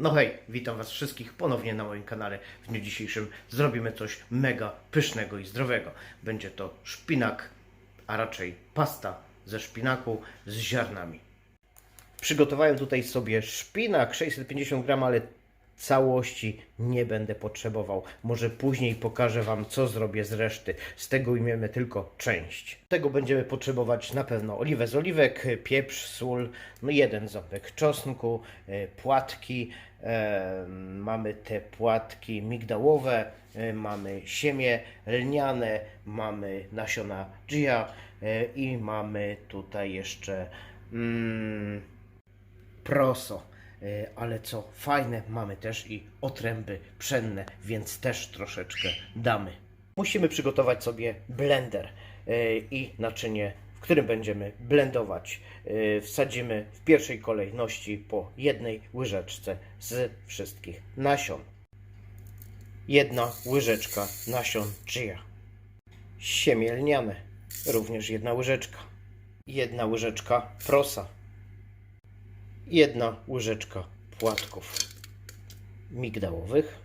No hej, witam Was wszystkich ponownie na moim kanale. W dniu dzisiejszym zrobimy coś mega pysznego i zdrowego. Będzie to szpinak, a raczej pasta ze szpinaku z ziarnami. Przygotowałem tutaj sobie szpinak 650 gram, ale całości nie będę potrzebował. Może później pokażę Wam, co zrobię z reszty. Z tego ujmiemy tylko część. Tego będziemy potrzebować na pewno oliwę z oliwek, pieprz, sól, no jeden ząbek czosnku, e, płatki. E, mamy te płatki migdałowe, e, mamy siemię lniane, mamy nasiona chia i mamy tutaj jeszcze mm, proso. E, Ale co fajne, mamy też i otręby pszenne, więc też troszeczkę damy. Musimy przygotować sobie blender e, i naczynie, w którym będziemy blendować. E, Wsadzimy w pierwszej kolejności po jednej łyżeczce z wszystkich nasion. Jedna łyżeczka nasion chia. Siemię lniane, również jedna łyżeczka. Jedna łyżeczka prosa jedna łyżeczka płatków migdałowych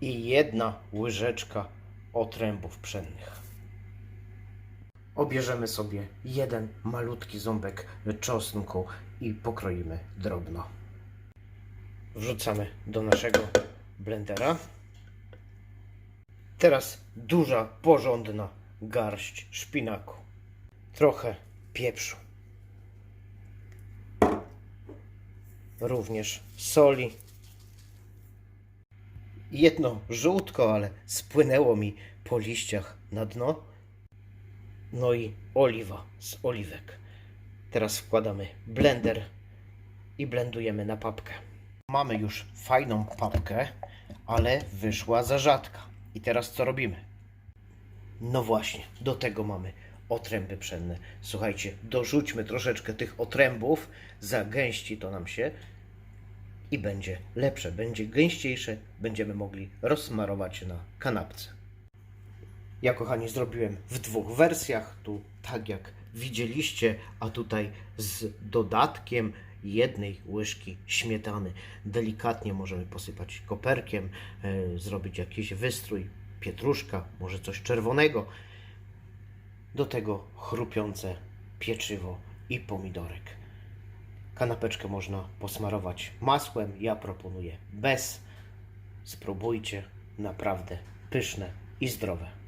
i jedna łyżeczka otrębów pszennych. Obierzemy sobie jeden malutki ząbek czosnku i pokroimy drobno. Wrzucamy do naszego blendera. Teraz duża, porządna garść szpinaku. Trochę pieprzu. Również soli. Jedno żółtko, ale spłynęło mi po liściach na dno. No i oliwa z oliwek. Teraz wkładamy blender i blendujemy na papkę. Mamy już fajną papkę, ale wyszła za rzadka. I teraz co robimy? No właśnie, do tego mamy otręby pszenne. Słuchajcie, dorzućmy troszeczkę tych otrębów, zagęści to nam się i będzie lepsze, będzie gęściejsze, będziemy mogli rozsmarować na kanapce. Ja, kochani, zrobiłem w dwóch wersjach. Tu tak jak widzieliście, a tutaj z dodatkiem jednej łyżki śmietany. Delikatnie możemy posypać koperkiem, e, zrobić jakiś wystrój, pietruszka, może coś czerwonego. Do tego chrupiące pieczywo i pomidorek. Kanapeczkę można posmarować masłem. Ja proponuję bez. Spróbujcie. Naprawdę pyszne i zdrowe.